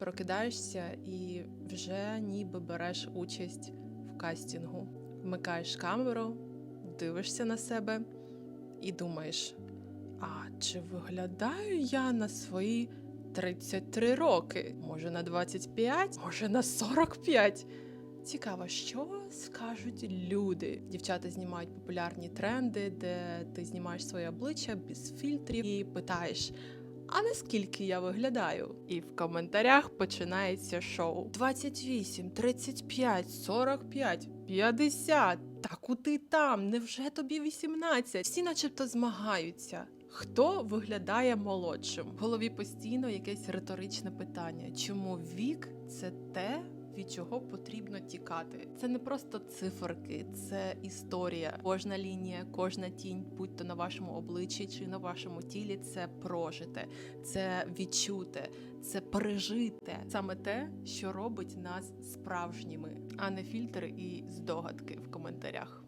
Прокидаєшся і вже ніби береш участь в кастингу. Вмикаєш камеру, дивишся на себе і думаєш: а чи виглядаю я на свої 33 роки? Може на 25, може на 45? Цікаво, що скажуть люди. Дівчата знімають популярні тренди, де ти знімаєш своє обличчя без фільтрів і питаєш. А наскільки я виглядаю? І в коментарях починається шоу: 28, 35, 45, 50. Та куди там? Невже тобі 18? Всі начебто змагаються. Хто виглядає молодшим? В голові постійно якесь риторичне питання. Чому вік це те, від чого потрібно тікати? Це не просто циферки, це історія. Кожна лінія, кожна тінь, будь то на вашому обличчі чи на вашому тілі, це прожите, це відчуте, це пережите. Саме те, що робить нас справжніми, а не фільтри і здогадки в коментарях.